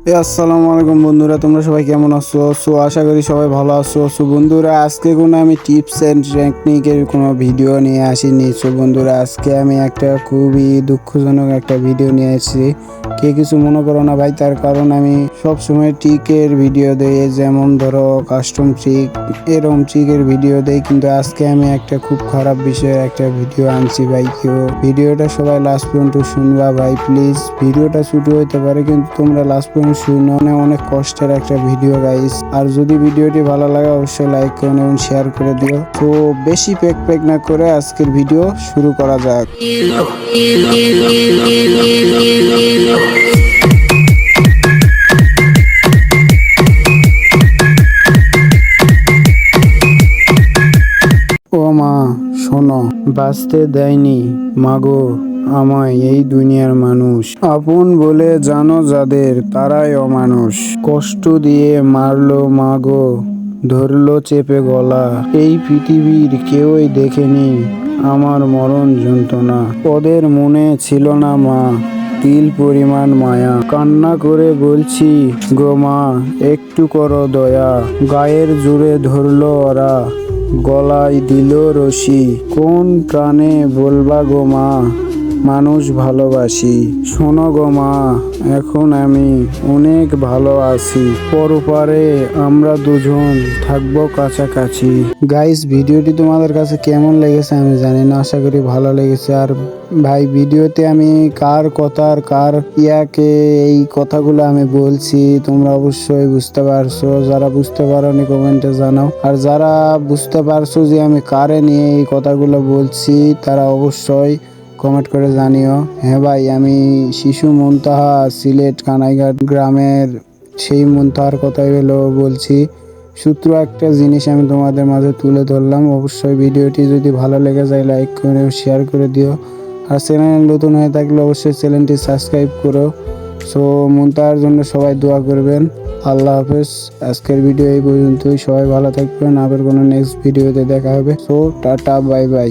এ, আসসালামু আলাইকুম বন্ধুরা, তোমরা সবাই কেমন আছো? সো, আশা করি সবাই ভালো আছো। সো, বন্ধুরা, আজকে কোনো আমি টিপস অ্যান্ড টেকনিকের কোনো ভিডিও নিয়ে আসিনি। সো, বন্ধুরা, আজকে আমি একটা খুবই দুঃখজনক একটা ভিডিও নিয়ে এসেছি। কে কিছু মনে করো না ভাই, তার কারণ আমি সব সময় ট্রিকের ভিডিও দেয় যেমন ধরো কাস্টম ট্রিক এরকম ট্রিকের ভিডিও দেই কিন্তু আজকে আমি একটা খুব খারাপ বিষয়ে একটা ভিডিও আনছি ভাই কেউ ভিডিওটা সবাই লাস্ট পর্যন্ত শুনবা ভাই প্লিজ ভিডিওটা ছুটি হইতে পারে কিন্তু তোমরা লাস্ট পর্যন্ত শুনো মানে অনেক কষ্টের একটা ভিডিও গাইস আর যদি ভিডিওটি ভালো লাগে অবশ্যই লাইক করুন এবং শেয়ার করে দিও তো বেশি পেক পেক না করে আজকের ভিডিও শুরু করা যাক শোনো, বাঁচতে দেয়নি মাগো আমায় এই দুনিয়ার মানুষ। আপন বলে জানো যাদের, তারাই অমানুষ। কষ্ট দিয়ে মারলো মাগো, ধরলো চেপে গলা। এই পৃথিবীর কেউই দেখেনি আমার মরণ যন্ত্রণা। ওদের মনে ছিল না মা, তিল পরিমাণ মায়া। কান্না করে বলছি, গো মা, একটু করো দয়া। গায়ের জুড়ে ধরলো ওরা। গলায় দিল রশি। কোন প্রাণে বলবা গো মা? মানুষ ভালোবাসি। শোনো গো মা, এখন আমি অনেক ভালো আছি। পরপারে আমরা দুজন থাকব কাছাকাছি। গাইস ভিডিওটি তোমাদের কাছে কেমন লেগেছে আমি জানি না, আশা করি ভালো লেগেছে। আর ভাই, ভিডিওতে আমি কার কথার কার ইয়াকে এই কথাগুলো আমি বলছি, তোমরা অবশ্যই বুঝতে পারছ। যারা বুঝতে পারো পারোনি কমেন্টে জানাও। আর যারা বুঝতে পারছ যে আমি কারে নিয়ে এই কথাগুলো বলছি, তারা অবশ্যই কমেন্ট করে জানিও। হ্যাঁ ভাই, আমি শিশু মুনতাহা সিলেট কানাইঘাট গ্রামের সেই মুনতাহার কথাই হলো বলছি। সূত্র একটা জিনিস আমি তোমাদের মাঝে তুলে ধরলাম। অবশ্যই ভিডিওটি যদি ভালো লেগে যায় লাইক করে শেয়ার করে দিও। আর চ্যানেল নতুন হয়ে থাকলে অবশ্যই চ্যানেলটি সাবস্ক্রাইব করো। সো মুনতাহার জন্য সবাই দোয়া করবেন। আল্লাহ হাফেজ। আজকের ভিডিও এই পর্যন্তই। সবাই ভালো থাকবেন। আবার কোনো নেক্সট ভিডিওতে দেখা হবে। So tata bye bye